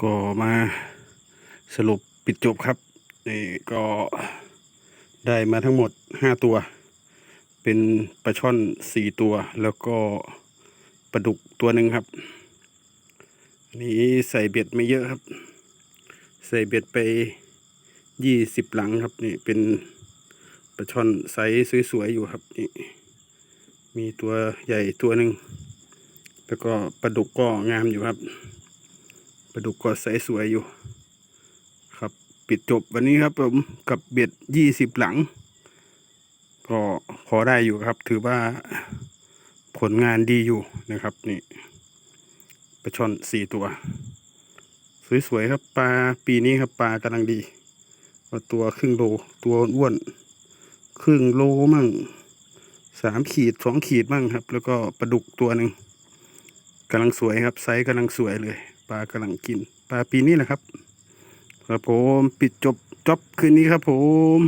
ก็มาสรุปปิดจบครับนี่ก็ได้มาทั้งหมดห้าตัว เป็นปลาช่อนสี่ตัว แล้วก็ปลาดุกตัวหนึ่งครับนนี้ใส่เบ็ดไม่เยอะครับ ใส่เบ็ดไปยี่สิบหลังครับนี่เป็นปลาช่อนไซส์สวยๆอยู่ครับนี่มีตัวใหญ่ตัวหนึ่งแล้วก็ปลาดุกก็งามอยู่ครับ ปลาดุกก็ใสสวยอยู่ ครับปิดจบวันนี้ครับผมกับเบ็ดยี่สิบหลัง ก็พอได้อยู่ครับ ถือว่าผลงานดีอยู่นะครับนี่ปลาช่อนสี่ตัว สวยๆครับปลาปีนี้ครับปลากำลังดีตัวครึ่งโลตัวอ้วนครึ่งโลมั่งสามขีดสองขีดมั่งครับ แล้วก็ปลาดุกตัวหนึ่งกำลังสวยครับไซส์กำลังสวยเลย ลากำลังกิน ปลาปีนี้แหละครับ ครับผม ปิดจบจบคืนนี้ครับผม